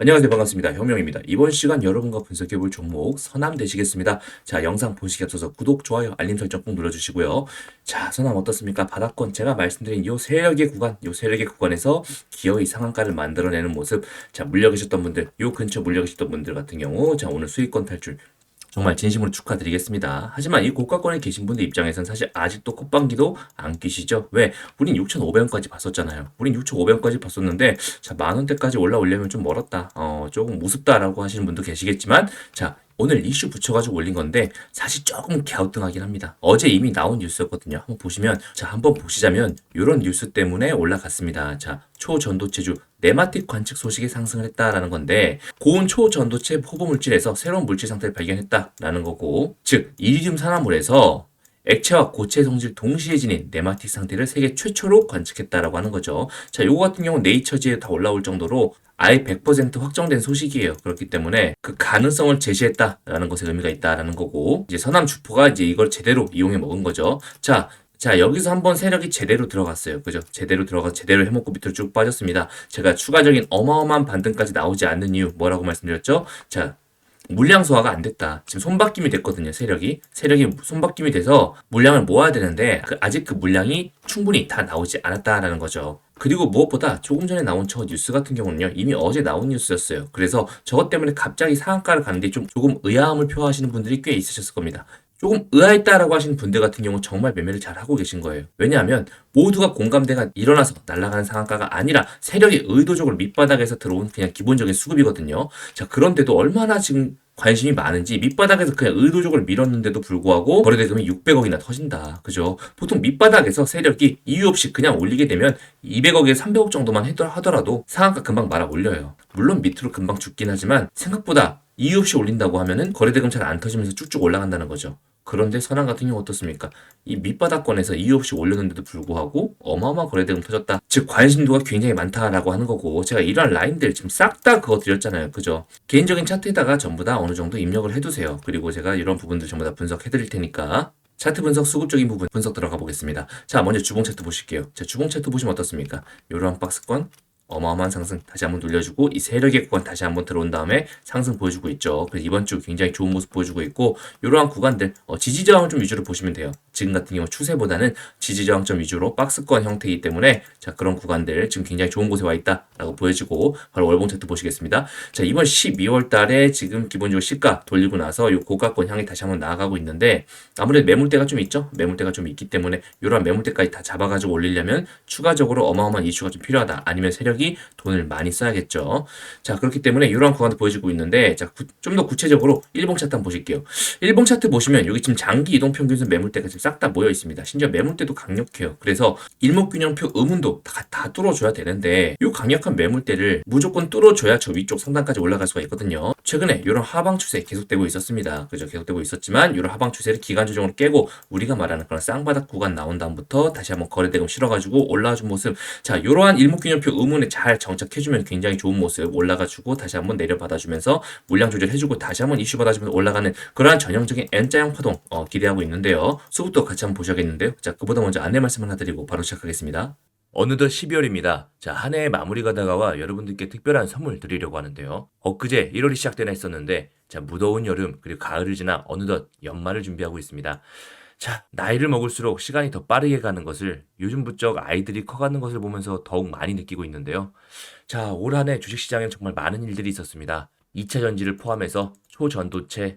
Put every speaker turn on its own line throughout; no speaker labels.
안녕하세요. 반갑습니다. 혁명입니다. 이번 시간 여러분과 분석해볼 종목 선암 되시겠습니다. 자, 영상 보시기 앞서서 구독, 좋아요, 알림 설정 꼭 눌러주시고요. 자, 선암 어떻습니까? 바닥권 제가 말씀드린 요 세력의 구간, 요 세력의 구간에서 기어이 상한가를 만들어내는 모습. 자, 물려 계셨던 분들, 요 근처 물려 계셨던 분들 같은 경우, 자, 오늘 수익권 탈출 정말 진심으로 축하드리겠습니다. 하지만 이 고가권에 계신 분들 입장에선 사실 아직도 콧방귀도 안 끼시죠? 왜? 우린 6,500원까지 봤었잖아요. 우린 6,500원까지 봤었는데, 자, 만 원대까지 올라오려면 좀 멀었다. 어, 조금 우습다라고 하시는 분도 계시겠지만, 자, 오늘 이슈 붙여가지고 올린 건데 사실 조금 갸우뚱하긴 합니다. 어제 이미 나온 뉴스였거든요. 한번 보시면 자 한번 보시자면 이런 뉴스 때문에 올라갔습니다. 자 초전도체주 네마틱 관측 소식이 상승을 했다라는 건데 고온 초전도체 호보 물질에서 새로운 물질 상태를 발견했다라는 거고 즉 이리듐 산화물에서 액체와 고체 성질 동시에 지닌 네마틱 상태를 세계 최초로 관측했다라고 하는 거죠. 자, 요거 같은 경우는 네이처지에 다 올라올 정도로 아예 100% 확정된 소식이에요. 그렇기 때문에 그 가능성을 제시했다라는 것에 의미가 있다라는 거고 이제 서남 주포가 이제 이걸 제대로 이용해 먹은 거죠. 자, 자, 여기서 한번 세력이 제대로 들어갔어요. 그죠? 제대로 들어가 제대로 해먹고 밑으로 쭉 빠졌습니다. 제가 추가적인 어마어마한 반등까지 나오지 않는 이유 뭐라고 말씀드렸죠? 자, 물량 소화가 안 됐다. 지금 손바뀜이 됐거든요, 세력이. 세력이 손바뀜이 돼서 물량을 모아야 되는데 그 아직 그 물량이 충분히 다 나오지 않았다라는 거죠. 그리고 무엇보다 조금 전에 나온 저 뉴스 같은 경우는요, 이미 어제 나온 뉴스였어요. 그래서 저것 때문에 갑자기 상한가를 가는데 좀 조금 의아함을 표하시는 분들이 꽤 있으셨을 겁니다. 조금 의아했다라고 하시는 분들 같은 경우 정말 매매를 잘 하고 계신 거예요. 왜냐하면 모두가 공감대가 일어나서 날아가는 상한가가 아니라 세력이 의도적으로 밑바닥에서 들어온 그냥 기본적인 수급이거든요. 자, 그런데도 얼마나 지금 관심이 많은지 밑바닥에서 그냥 의도적으로 밀었는데도 불구하고 거래대금이 600억이나 터진다. 그죠? 보통 밑바닥에서 세력이 이유 없이 그냥 올리게 되면 200억에 300억 정도만 하더라도 상한가 금방 말아 올려요. 물론 밑으로 금방 죽긴 하지만 생각보다 이유 없이 올린다고 하면은 거래대금 잘 안 터지면서 쭉쭉 올라간다는 거죠. 그런데 선한 같은 경우 어떻습니까? 이 밑바닥권에서 이유 없이 올렸는데도 불구하고 어마어마한 거래대금 터졌다. 즉 관심도가 굉장히 많다라고 하는 거고 제가 이러한 라인들 지금 싹 다 그거 드렸잖아요. 그죠? 개인적인 차트에다가 전부 다 어느 정도 입력을 해두세요. 그리고 제가 이런 부분들 전부 다 분석해 드릴 테니까 차트 분석 수급적인 부분 분석 들어가 보겠습니다. 자, 먼저 주봉 차트 보실게요. 자, 주봉 차트 보시면 어떻습니까? 이러한 박스권 어마어마한 상승 다시 한번 돌려주고 이 세력의 구간 다시 한번 들어온 다음에 상승 보여주고 있죠. 그래서 이번 주 굉장히 좋은 모습 보여주고 있고 이러한 구간들 어, 지지 저항을 좀 위주로 보시면 돼요. 지금 같은 경우 추세보다는 지지 저항점 위주로 박스권 형태이기 때문에 자 그런 구간들 지금 굉장히 좋은 곳에 와 있다라고 보여지고 바로 월봉 차트 보시겠습니다. 자 이번 12월 달에 지금 기본적으로 시가 돌리고 나서 이 고가권 향이 다시 한번 나아가고 있는데 아무래도 매물대가 좀 있죠. 매물대가 좀 있기 때문에 이러한 매물대까지 다 잡아가지고 올리려면 추가적으로 어마어마한 이슈가 좀 필요하다. 아니면 세력 세력이 돈을 많이 써야겠죠. 자, 그렇기 때문에 이러한 구간도 보여지고 있는데, 자, 좀 더 구체적으로 일봉 차트 한번 보실게요. 일봉 차트 보시면 여기 지금 장기 이동 평균선 매물대가 지금 싹 다 모여 있습니다. 심지어 매물대도 강력해요. 그래서 일목균형표 의문도 다, 다 뚫어줘야 되는데, 이 강력한 매물대를 무조건 뚫어줘야 저 위쪽 상단까지 올라갈 수가 있거든요. 최근에 이런 하방 추세 계속되고 있었습니다. 그죠? 계속되고 있었지만, 이런 하방 추세를 기간 조정으로 깨고, 우리가 말하는 그런 쌍바닥 구간 나온 다음부터 다시 한번 거래대금 실어가지고 올라와준 모습. 자, 이러한 일목균형표 의문의 잘 정착해주면 굉장히 좋은 모습 올라가지고 다시 한번 내려받아주면서 물량 조절해주고 다시 한번 이슈 받아주면서 올라가는 그러한 전형적인 N자형 파동 어, 기대하고 있는데요. 수급도 같이 한번 보셔야겠는데요. 자, 그보다 먼저 안내 말씀 하나 드리고 바로 시작하겠습니다. 어느덧 12월입니다. 자, 한 해의 마무리가 다가와 여러분들께 특별한 선물 드리려고 하는데요. 엊그제 1월이 시작되나 했었는데, 자, 무더운 여름, 그리고 가을을 지나 어느덧 연말을 준비하고 있습니다. 자, 나이를 먹을수록 시간이 더 빠르게 가는 것을 요즘 부쩍 아이들이 커가는 것을 보면서 더욱 많이 느끼고 있는데요. 자, 올 한 해 주식시장엔 정말 많은 일들이 있었습니다. 2차 전지를 포함해서 초전도체,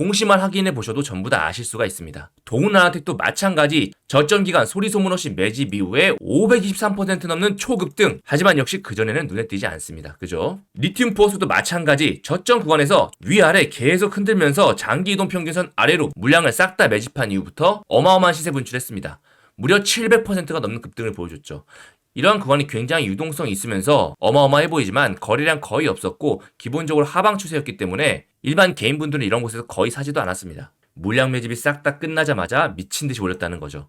공시만 확인해 보셔도 전부 다 아실 수가 있습니다. 동은아텍도 마찬가지 저점 기간 소리 소문 없이 매집 이후에 523% 넘는 초급등. 하지만 역시 그전에는 눈에 띄지 않습니다. 그죠? 리튬 포스도 마찬가지 저점 구간에서 위아래 계속 흔들면서 장기 이동 평균선 아래로 물량을 싹 다 매집한 이후부터 어마어마한 시세 분출했습니다. 무려 700%가 넘는 급등을 보여줬죠. 이러한 구간이 굉장히 유동성이 있으면서 어마어마해 보이지만 거래량 거의 없었고 기본적으로 하방 추세였기 때문에 일반 개인분들은 이런 곳에서 거의 사지도 않았습니다. 물량 매집이 싹 다 끝나자마자 미친 듯이 올렸다는 거죠.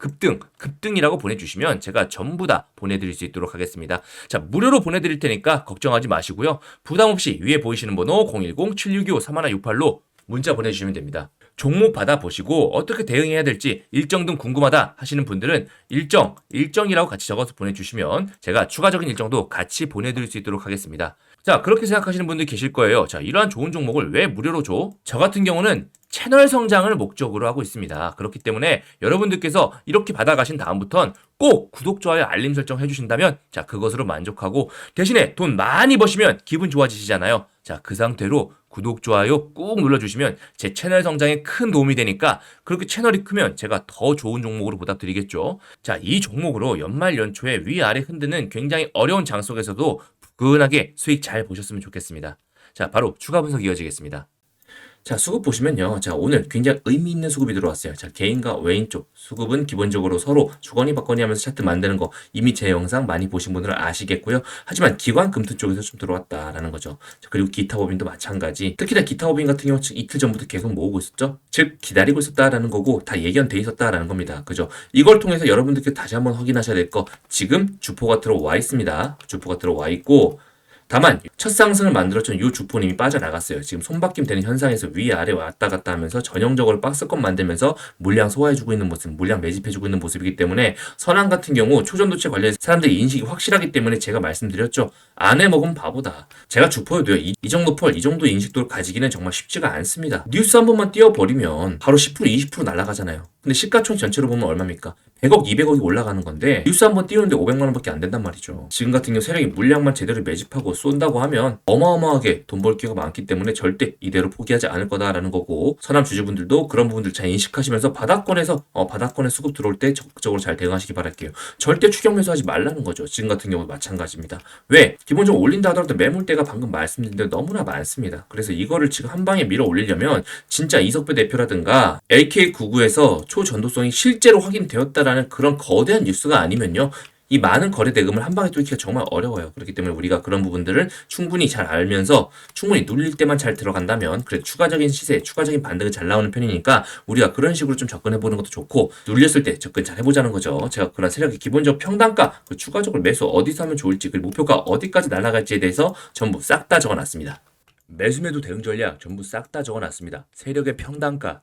급등, 급등이라고 보내주시면 제가 전부 다 보내드릴 수 있도록 하겠습니다. 자, 무료로 보내드릴 테니까 걱정하지 마시고요. 부담 없이 위에 보이시는 번호 010-7625-3168로 문자 보내주시면 됩니다. 종목 받아보시고 어떻게 대응해야 될지 일정 등 궁금하다 하시는 분들은 일정, 일정이라고 같이 적어서 보내주시면 제가 추가적인 일정도 같이 보내드릴 수 있도록 하겠습니다. 자, 그렇게 생각하시는 분들 계실 거예요. 자, 이러한 좋은 종목을 왜 무료로 줘? 저 같은 경우는 채널 성장을 목적으로 하고 있습니다. 그렇기 때문에 여러분들께서 이렇게 받아가신 다음부턴 꼭 구독, 좋아요, 알림 설정 해주신다면 자, 그것으로 만족하고 대신에 돈 많이 버시면 기분 좋아지시잖아요. 자, 그 상태로 구독, 좋아요 꾹 눌러주시면 제 채널 성장에 큰 도움이 되니까 그렇게 채널이 크면 제가 더 좋은 종목으로 보답드리겠죠. 자, 이 종목으로 연말 연초에 위아래 흔드는 굉장히 어려운 장 속에서도 부근하게 수익 잘 보셨으면 좋겠습니다. 자, 바로 추가 분석 이어지겠습니다. 자, 수급 보시면요. 자, 오늘 굉장히 의미 있는 수급이 들어왔어요. 자, 개인과 외인 쪽 수급은 기본적으로 서로 주거니 받거니 하면서 차트 만드는 거 이미 제 영상 많이 보신 분들은 아시겠고요. 하지만 기관 금투 쪽에서 좀 들어왔다라는 거죠. 자, 그리고 기타 법인도 마찬가지. 특히나 기타 법인 같은 경우 이틀 전부터 계속 모으고 있었죠. 즉, 기다리고 있었다라는 거고 다 예견돼 있었다라는 겁니다. 그죠? 이걸 통해서 여러분들께 다시 한번 확인하셔야 될 거 지금 주포가 들어와 있습니다. 주포가 들어와 있고 다만 첫 상승을 만들었던 이 주포는 이미 빠져나갔어요. 지금 손바뀜 되는 현상에서 위아래 왔다 갔다 하면서 전형적으로 박스권 만들면서 물량 소화해주고 있는 모습, 물량 매집해주고 있는 모습이기 때문에 선암 같은 경우 초전도체 관련 사람들이 인식이 확실하기 때문에 제가 말씀드렸죠. 안에 먹으면 바보다. 제가 주포여도요. 이, 이 정도 펄, 이 정도 인식도를 가지기는 정말 쉽지가 않습니다. 뉴스 한 번만 띄워버리면 바로 10% 20% 날아가잖아요. 근데 시가총 전체로 보면 얼마입니까? 100억, 200억이 올라가는 건데 뉴스 한번 띄우는데 500만 원밖에 안 된단 말이죠. 지금 같은 경우 세력이 물량만 제대로 매집하고 쏜다고 하면 어마어마하게 돈 벌 기회가 많기 때문에 절대 이대로 포기하지 않을 거다라는 거고 서남 주주분들도 그런 부분들 잘 인식하시면서 바닥권에서 어, 바닥권에 수급 들어올 때 적극적으로 잘 대응하시기 바랄게요. 절대 추격 매수하지 말라는 거죠. 지금 같은 경우 마찬가지입니다. 왜? 기본적으로 올린다 하더라도 매물대가 방금 말씀드린 대로 너무나 많습니다. 그래서 이거를 지금 한 방에 밀어 올리려면 진짜 이석배 대표라든가 LK99에서 초전도성이 실제로 확인되었다라 는 그런 거대한 뉴스가 아니면요. 이 많은 거래 대금을 한 방에 뚫기가 정말 어려워요. 그렇기 때문에 우리가 그런 부분들을 충분히 잘 알면서 충분히 눌릴 때만 잘 들어간다면 그래 추가적인 시세, 추가적인 반등이 잘 나오는 편이니까 우리가 그런 식으로 좀 접근해 보는 것도 좋고 눌렸을 때 접근 잘 해보자는 거죠. 제가 그런 세력의 기본적 평단가, 그 추가적으로 매수 어디서 하면 좋을지, 그리고 목표가 어디까지 날아갈지에 대해서 전부 싹 다 적어놨습니다. 매수매도 대응 전략 전부 싹 다 적어놨습니다. 세력의 평단가,